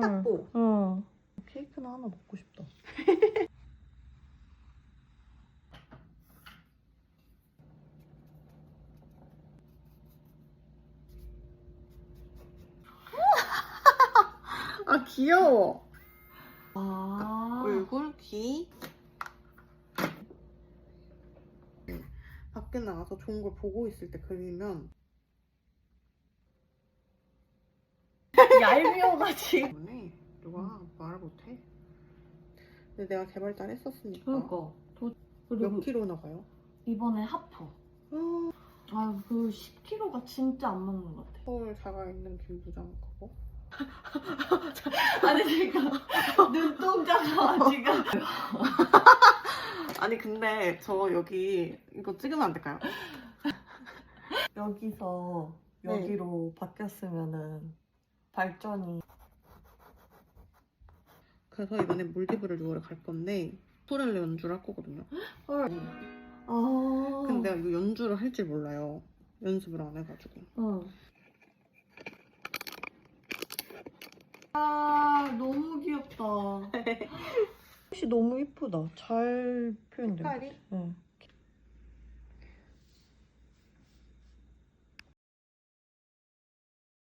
삐딱보. 응. 케이크나 하나 먹고 싶다. 아 귀여워. 아. 얼굴, 귀. 밖에 나가서 좋은 걸 보고 있을 때 그리면 얄미워가지고. 때문에 누가 말을 못해. 근데 내가 개발자 했었으니까 그러니까. 도, 몇 그리고 킬로 나가요? 이번에 하프. 아, 그 10kg가 진짜 안 맞는 것 같아. 서울 자가 있는 김 부장 가고 아니, 지금 눈동자가 지금. 아니 근데 저 여기 이거 찍으면 안 될까요? 여기서 네. 여기로 바뀌었으면은 발전이. 그래서 이번에 몰디브를 6월에 갈 건데 토렐레 연주를 할 거거든요 헐. 아. 근데 이거 연주를 할 줄 몰라요 연습을 안 해가지고 응. 아, 너무 귀엽다. 혹시 너무 이쁘다. 잘 표현돼. 색깔이? 응.